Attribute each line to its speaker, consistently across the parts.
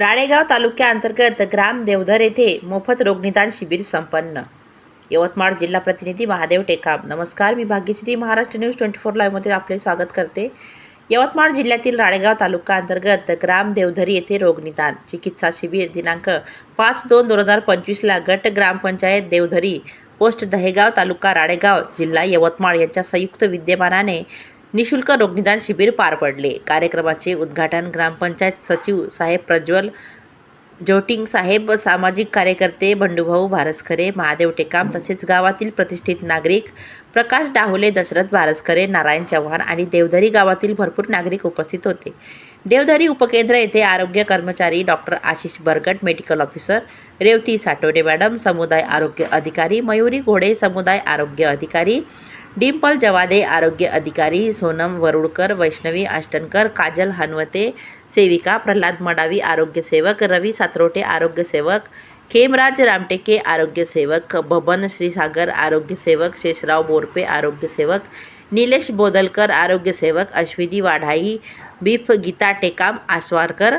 Speaker 1: राळेगाव तालुक्याअंतर्गत ग्राम देवधर येथे मोफत रोगनिदान शिबिर संपन्न. यवतमाळ जिल्हा प्रतिनिधी महादेव टेकाम. नमस्कार मी Bhagyashree. Maharashtra news twenty four लाईव्हमध्ये आपले स्वागत करते. यवतमाळ जिल्ह्यातील राळेगाव तालुका अंतर्गत ग्राम देवधरी येथे रोगनिदान चिकित्सा शिबिर दिनांक पाच दोन दोन हजार पंचवीसला गट ग्रामपंचायत देवधरी पोस्ट दहेगाव तालुका राळेगाव जिल्हा यवतमाळ यांच्या संयुक्त विद्यमानाने निशुल्क रोगनिदान शिबिर पार पडले. कार्यक्रमाचे उद्घाटन ग्रामपंचायत सचिव साहेब प्रज्वल जोटिंग साहेब सामाजिक कार्यकर्ते बंडूभाऊ भारसखरे महादेव टेकाम तसेच गावातील प्रतिष्ठित नागरिक प्रकाश डाहुले दशरथ भारसखरे नारायण चव्हाण आणि देवधरी गावातील भरपूर नागरिक उपस्थित होते. देवधरी उपकेंद्र येथे आरोग्य कर्मचारी doctor Ashish Bargat medical officer Revati Satode madam समुदाय आरोग्य अधिकारी मयुरी घोडे समुदाय आरोग्य अधिकारी डिंपल जवादे आरोग्य अधिकारी सोनम वरुडकर वैष्णवी आष्टनकर काजल हनवते सेविका प्रल्हाद मडावी आरोग्यसेवक रवी सातरोटे आरोग्यसेवक खेमराज रामटेके आरोग्यसेवक बबन श्रीसागर आरोग्यसेवक शेषराव बोरपे आरोग्यसेवक निलेश बोदलकर आरोग्यसेवक अश्विनी वाढाई बीफ गीता टेकाम आसवारकर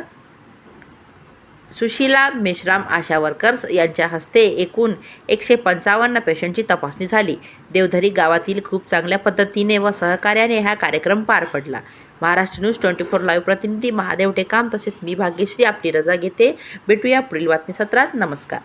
Speaker 1: सुशीला मेश्राम आशा वर्कर्स यांच्या हस्ते एकूण एकशे पंचावन्न पेशंटची तपासणी झाली. देवधरी गावातील खूप चांगल्या पद्धतीने व सहकार्याने हा कार्यक्रम पार पडला. Maharashtra news twenty four live प्रतिनिधी महादेव टेकाम तसेच मी भाग्यश्री आपली रजा घेते. भेटूया पुढील बातमी सत्रात नमस्कार.